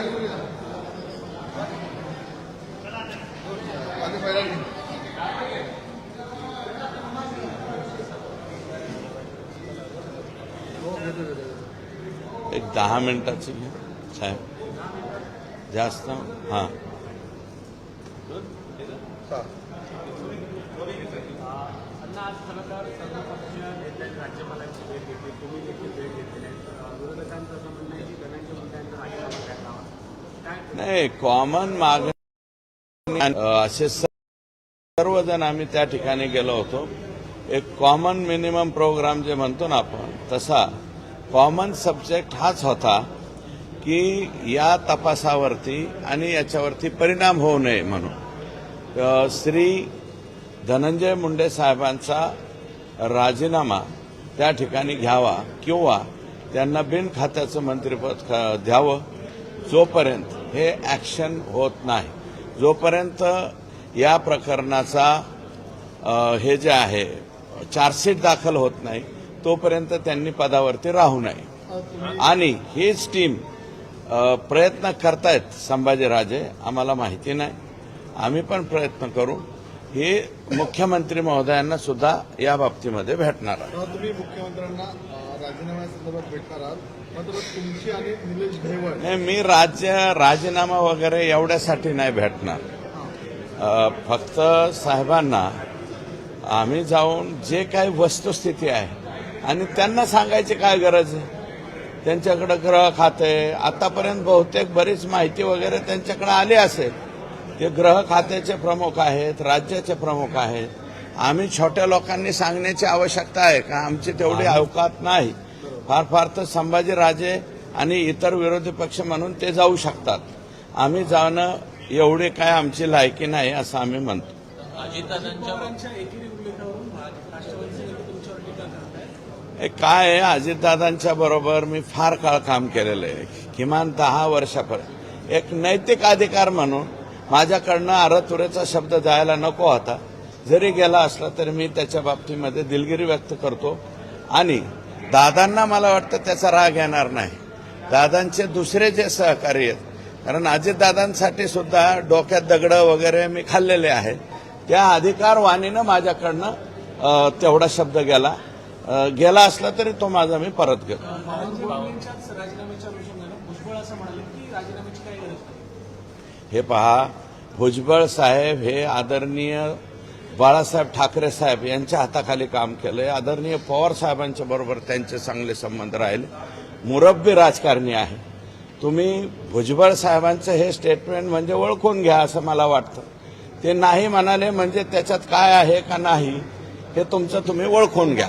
एक दहा मिनिटाची घ्या जास्त हाँ. भेट घेतली. तुम्ही देखील भेट घेतली. विरोधकांचं नाही कॉमन मागणी असे सर्वजण आम्ही त्या ठिकाणी गेलो होतो. एक कॉमन मिनिमम प्रोग्राम जे म्हणतो ना आपण तसा कॉमन सब्जेक्ट हाच होता की या तपासावरती आणि याच्यावरती परिणाम होऊ नये म्हणून. श्री धनंजय मुंडे साहेबांचा राजीनामा त्या ठिकाणी घ्यावा किंवा त्यांना बिन खात्याचं मंत्रिपद द्यावं जोपर्यंत हे ॲक्शन होत नाही. जोपर्यंत या प्रकरणाचा हे जे आहे चार्जशीट दाखल होत नाही तोपर्यंत त्यांनी पदावरती राहू नये. आणि हीच टीम प्रयत्न करतायत संभाजीराजे आम्हाला माहिती नाही. आम्ही पण प्रयत्न करू. हे मुख्यमंत्री महोदयांना सुद्धा या बाबतीमध्ये भेटणार आहे. तुम्ही मुख्यमंत्र्यांना राजीनाम्यासंदर्भात भेटणार आहात. नाही मी राज्य राजीनामा वगैरे एवढ्यासाठी नाही भेटणार. फक्त साहेबांना आम्ही जाऊन जे काही वस्तुस्थिती आहे आणि त्यांना सांगायची काय गरज आहे? त्यांच्याकडे ग्रह खाते. आतापर्यंत बहुतेक बरीच माहिती वगैरे त्यांच्याकडे आली असेल. ते ग्रह खात्याचे प्रमुख आहेत राज्याचे प्रमुख आहेत. आम्ही छोट्या लोकांनी सांगण्याची आवश्यकता आहे का? आमची तेवढी अवकात नाही. फार फार तर संभाजीराजे आणि इतर विरोधी पक्ष म्हणून ते जाऊ शकतात. आम्ही जाणं एवढे काय आमची लायकी नाही असं आम्ही म्हणतो. हे काय आहे? अजितदादांच्या बरोबर मी फार काळ काम केलेलं आहे. किमान दहा वर्षापर्यंत. एक नैतिक अधिकार म्हणून माझ्याकडनं अरतुरेचा शब्द जायला नको होता. जरी गेला असला तरी मी त्याच्या बाबतीमध्ये दिलगिरी व्यक्त करतो. आणि दादांना मला वाटतं त्याचा राग येणार नाही. दादांचे दुसरे जे सहकारी आहेत कारण अजितदादांसाठी सुद्धा डोक्यात दगडं वगैरे मी खाल्लेले आहेत. त्या अधिकारवाणीनं माझ्याकडनं तेवढा शब्द गेला. गेला असला तरी तो माझा मी परत घेतो. हे पहा भुजबळ साहेब हे आदरणीय बाळासाहेब ठाकरे साहेब यांच्या हाताखाली काम केलंय. आदरणीय पवार साहेबांच्या बरोबर त्यांचे चांगले संबंध राहिले. मुरब्बी राजकारणी आहे. तुम्ही भुजबळ साहेबांचं हे स्टेटमेंट म्हणजे ओळखून घ्या असं मला वाटतं. ते नाही म्हणाले म्हणजे त्याच्यात काय आहे का नाही हे तुमचं तुम्ही ओळखून घ्या.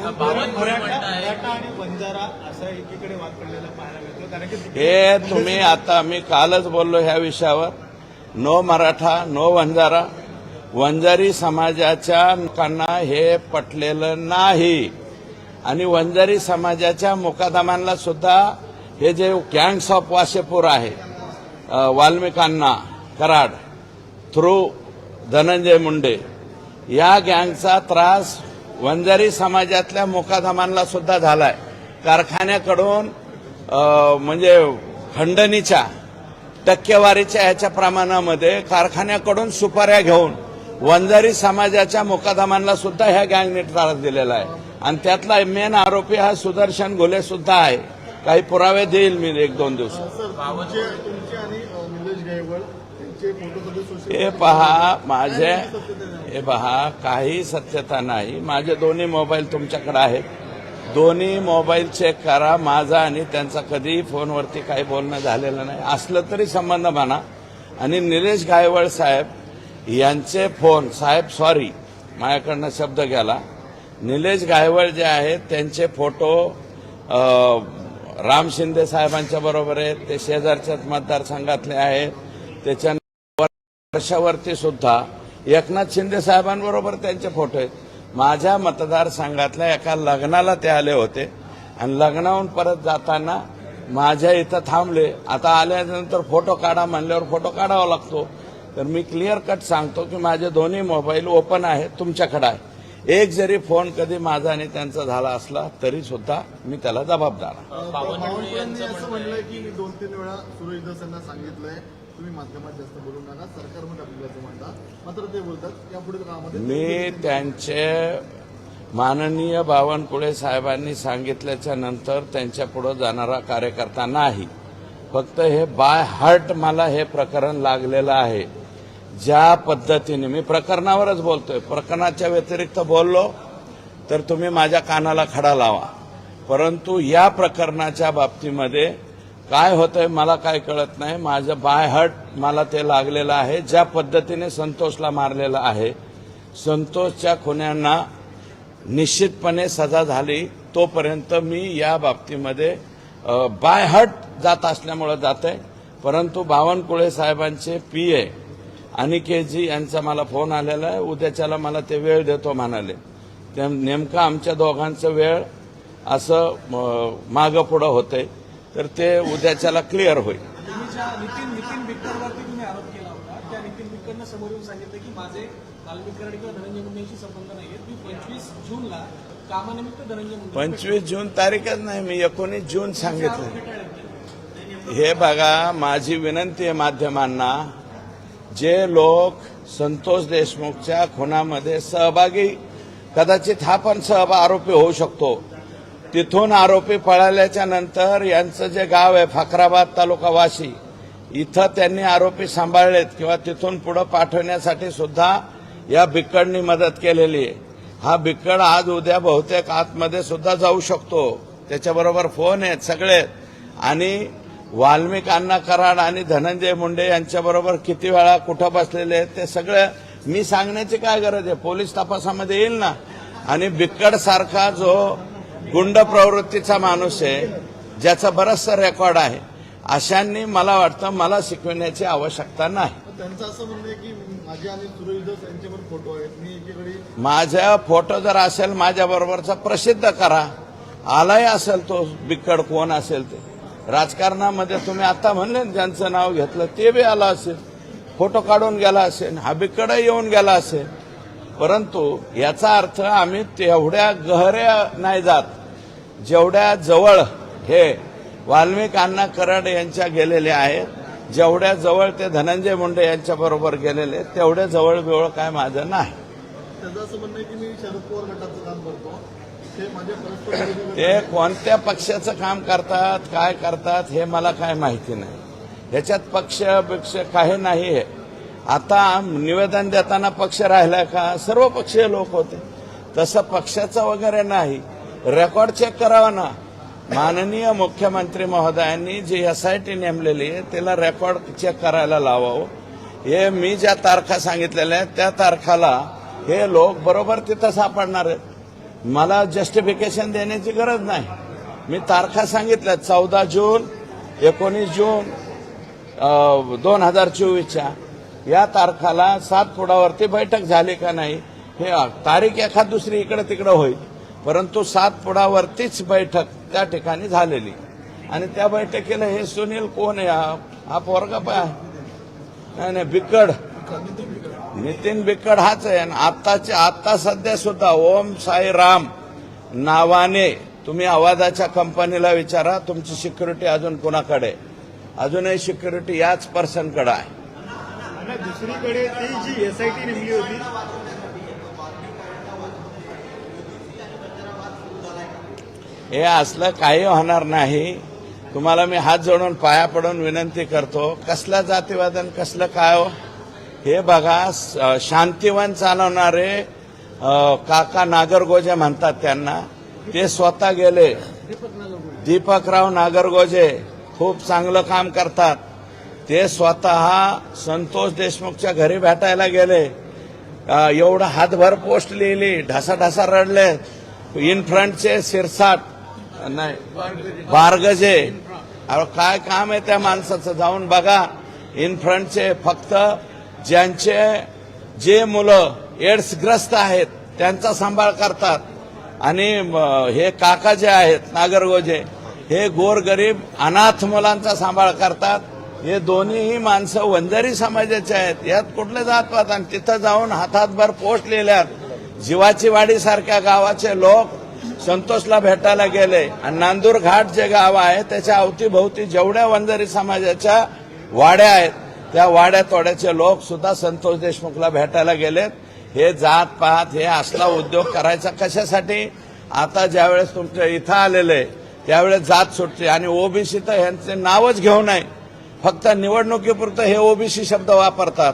हे तुम्ही आता मी कालच बोललो ह्या विषयावर. नो मराठा नो वंजारा वंजारी समाजाच्या लोकांना हे पटलेलं नाही. आणि वंजारी समाजाच्या मुकादमांना सुद्धा हे जे गँग्स ऑफ वाशेपूर आहे वाल्मिकांना कराड थ्रू धनंजय मुंडे या गँगचा त्रास वंजारी समाजातल्या मुकादमांना सुद्धा झालाय. कारखान्याकडून म्हणजे खंडणीच्या टक्केवारीच्या ह्याच्या प्रमाणामध्ये कारखान्याकडून सुपाऱ्या घेऊन वंजारी समाजाच्या मुकादमांना सुद्धा ह्या गँगने त्रास दिलेला आहे. आणि त्यातला मेन आरोपी हा सुदर्शन घोले सुद्धा आहे. काही पुरावे देईल मी एक दोन दिवसात हे पहा माझे हे पहा काही सत्यता नाही. माझे दोन्ही मोबाईल तुमच्याकडे आहेत. दोन्ही मोबाईल चेक करा माझा आणि त्यांचा कधीही फोनवरती काही बोलणं झालेलं नाही. असलं तरी संबंध म्हणा आणि निलेश गायवळ साहेब यांचे फोन साहेब सॉरी माझ्याकडनं शब्द गेला निलेश गायवळ जे आहेत त्यांचे फोटो राम शिंदे साहेबांच्या बरोबर आहेत. ते शेजारच्याच मतदारसंघातले आहेत. त्याच्या वर्षावरती सुद्धा एकनाथ शिंदे साहेबांबरोबर त्यांचे फोटो आहेत. माझ्या मतदारसंघातल्या एका लग्नाला ते आले होते. आणि लग्नाहून परत जाताना माझ्या इथं थांबले. आता आल्यानंतर फोटो काढा म्हणल्यावर फोटो काढावा लागतो. तर मी क्लिअर कट सांगतो की माझे दोन्ही मोबाईल ओपन आहेत तुमच्याकडे आहे. एक जरी फोन कधी माझा आणि त्यांचा झाला असला तरी सुद्धा मी त्याला जबाबदार आहे. बावनकुळेंनी असं म्हणलंय की मी दोन तीन वेळा सुरेश सांगितलंय तुम्ही माध्यमात जास्त बोलू नका सरकारमध्ये आपल्याचं म्हणता मात्र ते बोलतात यापुढील काळामध्ये मी त्यांचे माननीय बावनकुळे साहेबांनी सांगितल्याच्या नंतर त्यांच्या पुढे जाणारा कार्यकर्ता नाही. फक्त हे बाय हार्ट मला हे प्रकरण लागलेलं आहे. ज्या पद्धतीने मी प्रकरणावरच बोलतोय प्रकरणाच्या व्यतिरिक्त बोललो तर तुम्ही माझ्या कानाला खडा लावा. परंतु या प्रकरणाच्या बाबतीमध्ये काय होतंय मला काय कळत नाही. माझं बाय हट मला ते लागलेलं आहे ज्या पद्धतीने संतोषला मारलेलं आहे. संतोषच्या खुन्यांना निश्चितपणे सजा झाली तोपर्यंत मी या बाबतीमध्ये बाय हट जात असल्यामुळं जात आहे परंतु बावनकुळे साहेबांचे पी ए अनिकेतजी यांचा मला फोन आलेला आहे. उद्याच्याला मला ते वेळ देतो म्हणाले. त्या नेमकं आमच्या दोघांचं वेळ असं मागं पुढं होतंय. तर ते उद्याच्याला क्लिअर होईल. तुम्ही ज्या नितीन नितीन बिक्करवरती तुम्ही आरोप केला होता. त्या नितीन बिक्करनं समोर येऊन सांगितलं की माझे पंचवीस जून तारीखच नाही मी एकोणीस जून सांगितलं हे बघा माझी विनंती आहे माध्यमांना जे लोक संतोष देशमुखच्या खुनामध्ये सहभागी कदाचित हा पण सहभाग आरोपी होऊ शकतो. तिथून आरोपी पळाल्याच्या नंतर यांचं जे गाव आहे फकराबाद तालुका वाशी इथं त्यांनी आरोपी सांभाळलेत किंवा तिथून पुढे पाठवण्यासाठी सुद्धा या बिकडनी मदत केलेली आहे. हा बिकड आज उद्या बहुतेक आतमध्ये सुद्धा जाऊ शकतो. त्याच्याबरोबर फोन आहेत सगळे आहेत. आणि वाल्मिक अण्णा कराड आणि धनंजय मुंडे यांच्याबरोबर किती वेळा कुठं बसलेले आहेत ते सगळं मी सांगण्याची काय गरज आहे? पोलीस तपासामध्ये येईल ना? आणि बिक्कड सारखा जो गुंड प्रवृत्तीचा माणूस आहे ज्याचा बरचसा रेकॉर्ड आहे अशांनी मला वाटतं मला शिकविण्याची आवश्यकता नाही. त्यांचं असं म्हणणं आहे की माझे आणि सुरेश दस यांचे पण फोटो आहेत. मी एकीकडे माझा फोटो जर असेल माझ्या बरोबरचा प्रसिद्ध करा. आलाय असेल तो बिक्कड कोण असेल ते? राजकारणामध्ये तुम्ही आता म्हणले ना ज्यांचं नाव घेतलं ते बी आलं असेल. फोटो काढून गेला असेल हबीकडे येऊन गेला असेल. परंतु याचा अर्थ आम्ही तेवढ्या गहऱ्या नाही जात. जेवढ्या जवळ हे वाल्मिक अण्णा कराड यांच्या गेलेले आहेत जेवढ्या जवळ ते धनंजय मुंडे यांच्या बरोबर गेलेले तेवढ्या जवळ बिवळ काय माझं नाही. त्याचं असं म्हणणं की मी शरद पवार गटाचं काम करतो. ते कोणत्या पक्षाचं काम करतात काय करतात हे मला काय माहिती नाही. ह्याच्यात पक्ष पक्ष काही नाही आहे आता निवेदन देताना पक्ष राहिला का? सर्व पक्षीय लोक होते. तसं पक्षाचं वगैरे नाही. रेकॉर्ड चेक करावा ना. माननीय मुख्यमंत्री महोदयांनी जी एस आय टी नेमलेली आहे त्याला रेकॉर्ड चेक करायला लावावं. हे मी ज्या तारखा सांगितलेल्या आहेत त्या तारखाला हे लोक बरोबर तिथं सापडणार आहेत. मला जस्टिफिकेशन देण्याची गरज नाही. मी तारखा सांगितल्या चौदा जून एकोणीस जून दोन हजार चोवीसच्या. या तारखाला सात पुडावरती बैठक झाली का नाही हे तारीख एखाद दुसरी इकडे तिकडे होईल. परंतु सात पुडावरतीच बैठक त्या ठिकाणी झालेली. आणि त्या बैठकीला हे सुनील कोण आहे? हा हा पोरगा पाय. नाही नाही बिकड. नितीन बिकड हाच आहे. आणि आत्ताच्या आत्ता सध्या सुद्धा ओम साई राम नावाने तुम्ही आवाजाच्या कंपनीला विचारा. तुमची सिक्युरिटी अजून कोणाकडे? अजूनही सिक्युरिटी याच पर्सनकडे आहे. दुसरीकडे ती जी एस आय टी नेमली होती. हे असलं काही होणार नाही. तुम्हाला मी हात जोडून पाया पडून विनंती करतो. कसलं जातीवादन कसलं काय हो? हे बघा शांतिवन चालवणारे काका नागरगोजे म्हणतात त्यांना. ते स्वतः गेले. दीपकराव नागरगोजे खूप चांगलं काम करतात. ते स्वतः संतोष देशमुखच्या घरी भेटायला गेले. एवढं हातभर पोस्ट लिहिली ढासाढासा रडले. इन फ्रंटचे सिरसाट नाही बारगजे. अहो काय काम आहे त्या माणसाचं? जाऊन बघा. इन फ्रंटचे फक्त ज्यांचे जे मुलं एड्सग्रस्त आहेत त्यांचा सांभाळ करतात. आणि हे काका जे आहेत नागरगोजे हे गोरगरीब अनाथ मुलांचा सांभाळ करतात. हे दोन्हीही माणसं वंजारी समाजाचे आहेत. यात कुठले जात आणि तिथं जाऊन हातातभर पोस्ट लिहिल्यात. जीवाची वाडीसारख्या गावाचे लोक संतोषला भेटायला गेले. आणि नांदूर घाट जे गाव आहे त्याच्या अवतीभोवती जेवढ्या वंजारी समाजाच्या वाड्या आहेत त्या वाड्या तोड्याचे लोक सुद्धा संतोष देशमुखला भेटायला गेलेत. हे जात पात हे असला उद्योग करायचा कशासाठी? आता ज्यावेळेस तुमच्या इथं आलेले त्यावेळेस जात सुटते आणि ओबीसी तर ह्यांचे नावच घेऊ नये. फक्त निवडणुकीपुरतं हे ओबीसी शब्द वापरतात.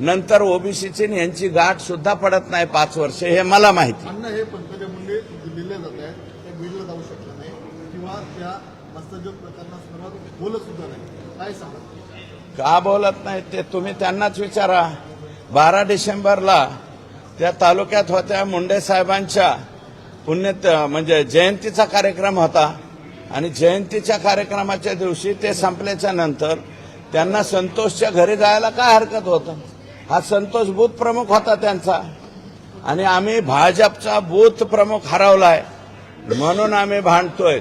नंतर ओबीसीची यांची गाठ सुद्धा पडत नाही पाच वर्ष हे मला माहिती. हे पंकजा मुंडे दिल्लीला जात आहेत. बीडला जाऊ नाही. किंवा त्या प्रकरणासंदर्भात बोलत सुद्धा नाही. काय सांगा का बोलत नाही ते तुम्ही त्यांनाच विचारा. बारा डिसेंबरला त्या तालुक्यात होत्या मुंडे साहेबांच्या पुण्य म्हणजे जयंतीचा कार्यक्रम होता. आणि जयंतीच्या कार्यक्रमाच्या दिवशी ते संपल्याच्या नंतर त्यांना संतोषच्या घरी जायला काय हरकत होतं? हा संतोष बूथ प्रमुख होता त्यांचा. आणि आम्ही भाजपचा बूथ प्रमुख हरवलाय. म्हणून आम्ही भांडतोय.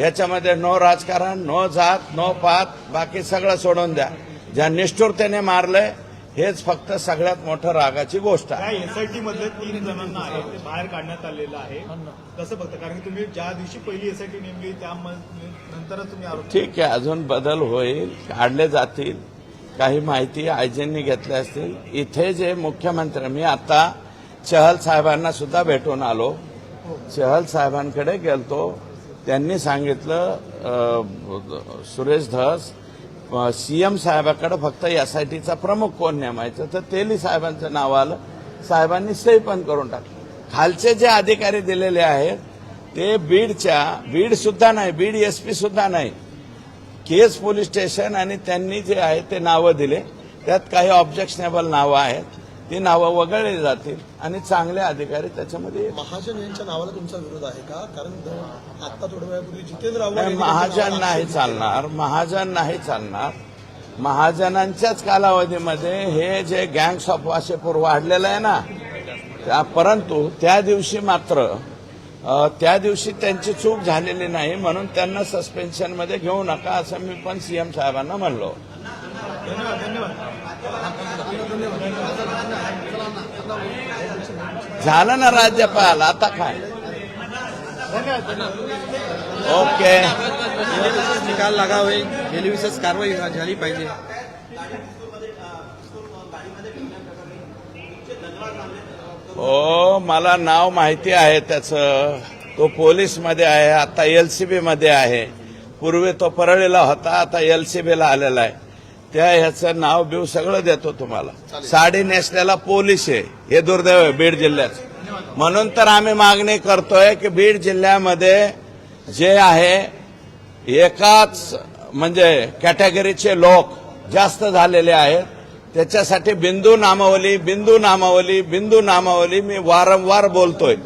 याच्यामध्ये नो राजकारण नो जात नो पात बाकी सगळं सोडून द्या. ज्या निष्ठुरतेने मारलंय हेच फक्त सगळ्यात मोठं रागाची गोष्ट आहे. एसआयटी मधले तीन जणांना आहे ते बाहेर काढण्यात आलेलं आहे. कसं बघता? कारण की तुम्ही ज्या दिवशी पहिली एसआयटी नेमली त्या नंतरच तुम्ही आरोप ठीक आहे अजून बदल होईल काढले जातील. काही माहिती आयजींनी घेतल्या असतील. इथे जे मुख्यमंत्री मी आता चहल साहेबांना सुद्धा भेटून आलो. चहल साहेबांकडे गेलतो. त्यांनी सांगितलं सुरेश धस सीएम साहेबाकडे फक्त एसआयटीचा प्रमुख कोण नेमायचं? तर तेली साहेबांचं नाव आलं. साहेबांनी सही पण करून टाकलं. खालचे जे अधिकारी दिलेले आहेत ते बीडच्या बीड सुद्धा नाही बीड एसपी सुद्धा नाही. केस पोलीस स्टेशन आणि त्यांनी जे आहे ते नावं दिले. त्यात काही ऑब्जेक्शनेबल नावं आहेत. ती नावं वगळली जातील आणि चांगले अधिकारी त्याच्यामध्ये. महाजन यांच्या नावाला तुमचा विरोध आहे का? कारण आता थोड्या वेळापूर्वी जितेंद्र आव्हाड महाजन नाही चालणार महाजन नाही चालणार. महाजनांच्याच कालावधीमध्ये हे जे गँग्स ऑफ वाशेपूर वाढलेलं आहे ना त्या परंतु त्या दिवशी मात्र त्या दिवशी त्यांची चूक झालेली नाही म्हणून त्यांना सस्पेन्शनमध्ये घेऊ नका असं मी पण सीएम साहेबांना म्हणलो. झालं ना राज्यपाल आता काय? ओके. निकाल लगावे गेली विशेष कारवाई झाली पाहिजे. हो मला नाव माहिती आहे त्याचं. तो पोलीसमध्ये आहे आता एलसीबी मध्ये आहे. पूर्वी तो परळीला होता आता एलसीबीला आलेला आहे. त्या ह्याचं नाव बिव सगळं देतो तुम्हाला. साडी नेसलेला पोलीस आहे. हे दुर्दैव आहे बीड जिल्ह्यात. म्हणून तर आम्ही मागणी करतोय की बीड जिल्ह्यामध्ये जे आहे एकाच म्हणजे कॅटेगरीचे लोक जास्त झालेले आहेत. त्याच्यासाठी बिंदू नामावली बिंदू नामावली बिंदू नामावली मी वारंवार बोलतोय.